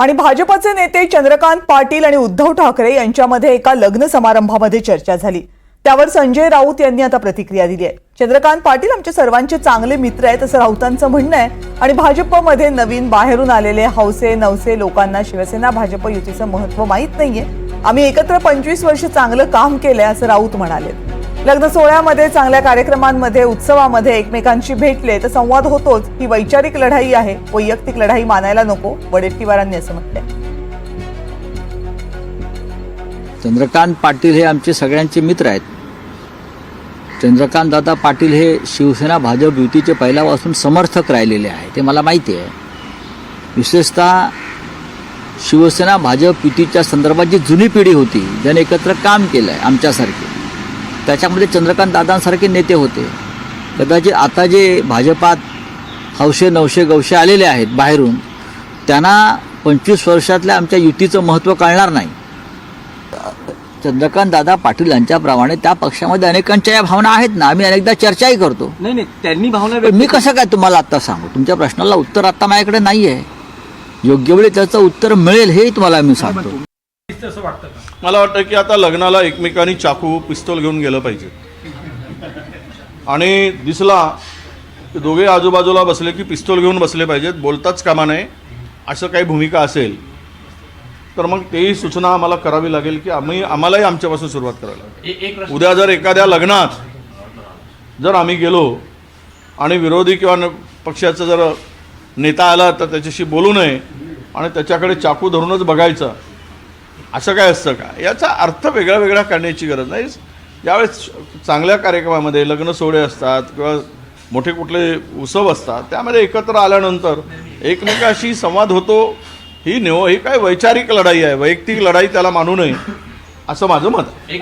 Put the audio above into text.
आणि भाजपचे नेते चंद्रकांत पाटील आणि उद्धव ठाकरे यांच्यामध्ये एका लग्न समारंभामध्ये चर्चा झाली. त्यावर संजय राऊत यांनी आता प्रतिक्रिया दिली आहे. चंद्रकांत पाटील आमचे सर्वांचे चांगले मित्र आहेत असं राऊतांचं म्हणणं आहे. आणि भाजपमध्ये नवीन बाहेरून आलेले हौसे नवसे लोकांना शिवसेना भाजप युतीचं महत्त्व माहीत नाहीये. आम्ही एकत्र पंचवीस वर्ष चांगलं काम केलंय असं राऊत म्हणाले. लग्न सोहळ्यामध्ये चांगल्या कार्यक्रमांमध्ये उत्सवामध्ये एकमेकांशी भेटले तर संवाद होतोच. ही वैचारिक लढाई आहे. वैयक्तिक लढाई मानायला नको. वडेट्टीवारांनी असं म्हटलंय. चंद्रकांत पाटील हे आमचे सगळ्यांचे मित्र आहेत. चंद्रकांत दादा पाटील हे शिवसेना भाजप युतीचे पहिल्यापासून समर्थक राहिलेले आहे. ते मला माहिती आहे. विशेषतः शिवसेना भाजप युतीच्या संदर्भात जी जुनी पिढी होती ज्याने एकत्र काम केलं आहे आमच्यासारखे. त्याच्यामध्ये चंद्रकांत दादांसारखे नेते होते कदाचित आता जे भाजपात हौशे नवशे गवशे आलेले आहेत बाहेरून त्यांना पंचवीस वर्षातल्या आमच्या युतीचं महत्त्व कळणार नाही चंद्रकांत दादा पाटील यांच्याप्रमाणे त्या पक्षामध्ये अनेकांच्या या भावना आहेत ना आम्ही अनेकदा चर्चाही करतो नाही नाही त्यांनी भावना मी कसं काय तुम्हाला आता सांगू तुमच्या प्रश्नाला उत्तर आता माझ्याकडे नाही आहे योग्य वेळी त्याचं उत्तर मिळेल हेही तुम्हाला मी सांगतो मला वाटतं की आता लग्नाला एकमेकांनी चाकू पिस्तूल घेऊन गेलं पाहिजे. आणि दिसला की दोघे आजूबाजूला बसले की पिस्तूल घेऊन बसले पाहिजेत बोलताच कामा नये असं काही भूमिका असेल तर मग तेही सूचना आम्हाला करावी लागेल की आम्ही आम्हालाही आमच्यापासून सुरुवात करावी लागेल उद्या जर एखाद्या लग्नात जर आम्ही गेलो आणि विरोधी किंवा पक्षाचा जर नेता आला तर त्याच्याशी बोलू नये आणि त्याच्याकडे चाकू धरूनच बघायचं असं काय असतं का? याचा अर्थ वेगळा वेगळा करण्याची गरज नाही. ज्यावेळेस चांगल्या कार्यक्रमामध्ये लग्न सोहळे असतात किंवा मोठे कुठले उत्सव असतात त्यामध्ये एकत्र आल्यानंतर एकमेकाशी संवाद होतो. ही निव ही काय वैचारिक लढाई आहे वैयक्तिक लढाई त्याला मानू नये असं माझं मत आहे.